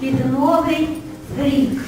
під новий рік.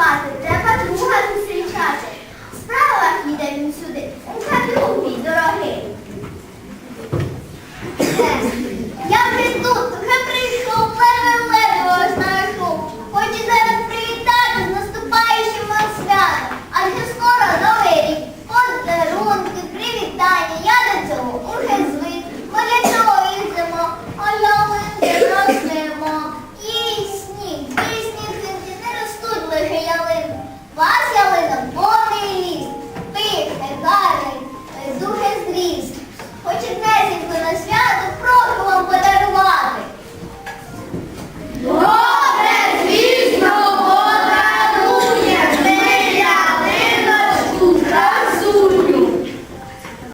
купати, треба друга зустрічати. В справах ніде він